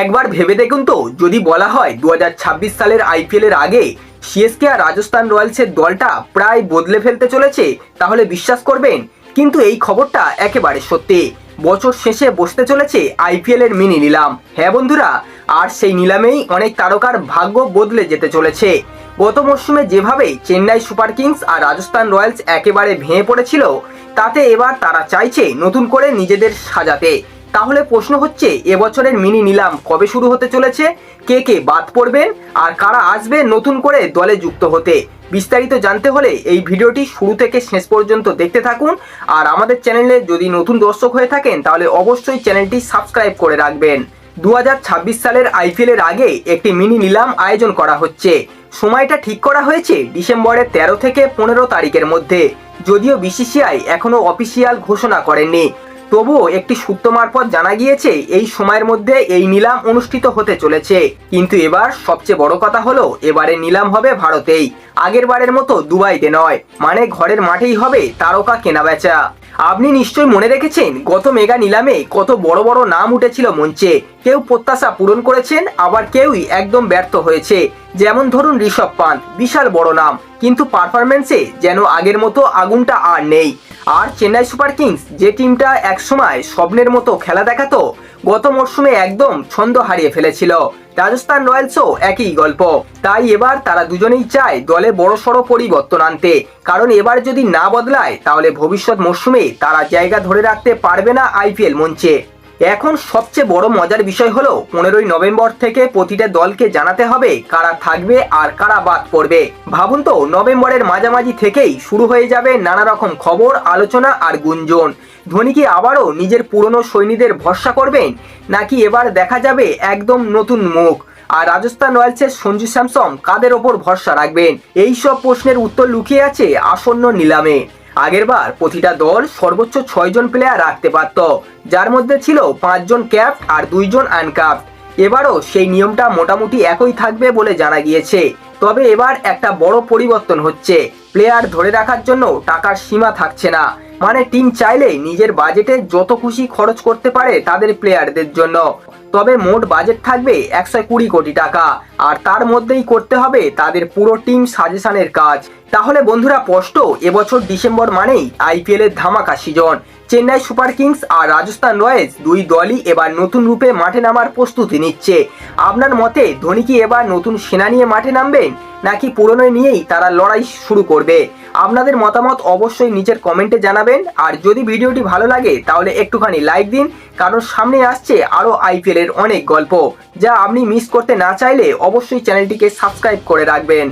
একবার ভেবে দেখুন তো। যদি বলা হয় দু হাজার ছাব্বিশ সালের আইপিএল এর আগে সিএসকে আর রাজস্থান রয়্যালসের দলটা প্রায় বদলে ফেলতে চলেছে, তাহলে বিশ্বাস করবেন, কিন্তু এই খবরটা একেবারে সত্যি। বছর শেষে বসতে চলেছে আইপিএল এর মিনি নিলাম। হ্যাঁ বন্ধুরা, আর সেই নিলামেই অনেক তারকার ভাগ্য বদলে যেতে চলেছে। গত মরশুমে যেভাবে চেন্নাই সুপার কিংস আর রাজস্থান রয়্যালস একেবারে ভেঙে পড়েছিল, তাতে এবার তারা চাইছে নতুন করে নিজেদের সাজাতে। তাহলে প্রশ্ন হচ্ছে, এবছরের মিনি নিলাম কবে শুরু হতে চলেছে? কে কে বাদ পড়বেন? আর কারা আসবে নতুন করে দলে যুক্ত হতে? বিস্তারিত জানতে হলে এই ভিডিওটি শুরু থেকে শেষ পর্যন্ত দেখতে থাকুন। আর আমাদের চ্যানেলে যদি নতুন দর্শক হয়ে থাকেন, তাহলে অবশ্যই চ্যানেলটি সাবস্ক্রাইব করে রাখবেন। দু হাজার ছাব্বিশ সালের আইপিএল এর আগে একটি মিনি নিলাম আয়োজন করা হচ্ছে। সময়টা ঠিক করা হয়েছে ডিসেম্বরের তেরো থেকে পনেরো তারিখের মধ্যে। যদিও বিসিসিআই এখনও অফিসিয়াল ঘোষণা করেননি। তবুও একটি সূত্র মারফত জানা গিয়েছে, এই সময়ের মধ্যে এই নিলাম অনুষ্ঠিত হতে চলেছে। কিন্তু এবার সবচেয়ে বড় কথা হলো এবারে নিলাম হবে ভারতেই। আগের বারের মতো দুবাইতে নয়। মানে ঘরের মাঠেই হবে তারকা কেনাবেচা। আপনি নিশ্চয়ই মনে রেখেছেন গত মেগা নিলামে কত বড় বড় নাম উঠেছিল মঞ্চে। কেউ প্রত্যাশা পূরণ করেছেন, আবার কেউই একদম ব্যর্থ হয়েছে। যেমন ধরুন ঋষভ পান বিশাল বড় নাম। কিন্তু পারফরমেন্সে যেন আগের মতো আগুনটা আর নেই। আর চেন্নাই সুপার কিংস যে টিমটা একসময় স্বপ্নের মতো খেলা দেখাতো গত মরশুমে একদম ছন্দ হারিয়ে ফেলেছিল। রাজস্থান রয়্যালসও একই গল্প। তাই এবার তারা দুজনেই চায় দলে বড়সড় পরিবর্তন আনতে। কারণ এবার যদি না বদলায়, তাহলে ভবিষ্যৎ মরশুমে তারা জায়গা ধরে রাখতে পারবে না আইপিএল মঞ্চে। এখন সবচেয়ে বড় মজার বিষয় হলো পনেরোই নভেম্বর থেকে প্রতিটা দলকে জানাতে হবে কারা থাকবে আর কারা বাদ পড়বে। ভাবুন তো, নভেম্বরের মাঝামাঝি থেকেই শুরু হয়ে যাবে নানা রকম খবর, আলোচনা আর গুঞ্জন। ধোনি কি আবারও নিজের পুরনো সৈনীদের ভরসা করবেন? নাকি এবার দেখা যাবে একদম নতুন মুখ? আর রাজস্থান রয়্যালসের সঞ্জু স্যামসং কাদের ওপর ভরসা রাখবেন? এই সব প্রশ্নের উত্তর লুকিয়ে আছে আসন্ন নিলামে। আগেরবার প্রতিটা দল সর্বোচ্চ ছয়জন প্লেয়ার রাখতে পারত, যার মধ্যে ছিল পাঁচজন ক্যাপ আর দুইজন আনক্যাপ এবারও সেই নিয়মটা মোটামুটি একই থাকবে বলে জানা গিয়েছে। তবে এবার একটা বড় পরিবর্তন হচ্ছে। প্লেয়ার ধরে রাখার জন্য টাকার সীমা থাকছে না। মানে টিম চাইলে নিজের বাজেটে যত খুশি খরচ করতে পারে তাদের প্লেয়ারদের জন্য। তবে মোট বাজেট থাকবে একশো কুড়ি কোটি টাকা। আর তার মধ্যেই করতে হবে তাদের পুরো টিম সাজেশনের কাজ। তাহলে বন্ধুরা, স্পষ্ট, এবছর ডিসেম্বর মানেই আইপিএল এর ধামাকা সিজন। চেন্নাই সুপার কিংস আর রাজস্থান রয়্যালস দুই দলই এবার নতুন রূপে মাঠে নামার প্রস্তুতি নিচ্ছে। আপনার মতে, ধোনি কি এবার নতুন সেনা নিয়ে মাঠে নামবেন, নাকি পুরনো নিয়েই তারা লড়াই শুরু করবে? আপনাদের মতামত অবশ্যই নিচের কমেন্টে জানাবেন। আর যদি ভিডিওটি ভালো লাগে, তাহলে একটুখানি লাইক দিন, কারণ সামনে আসছে আরও আইপিএল অনেক গল্প যা আপনি মিস করতে না চাইলে অবশ্যই চ্যানেলটিকে সাবস্ক্রাইব করে রাখবেন।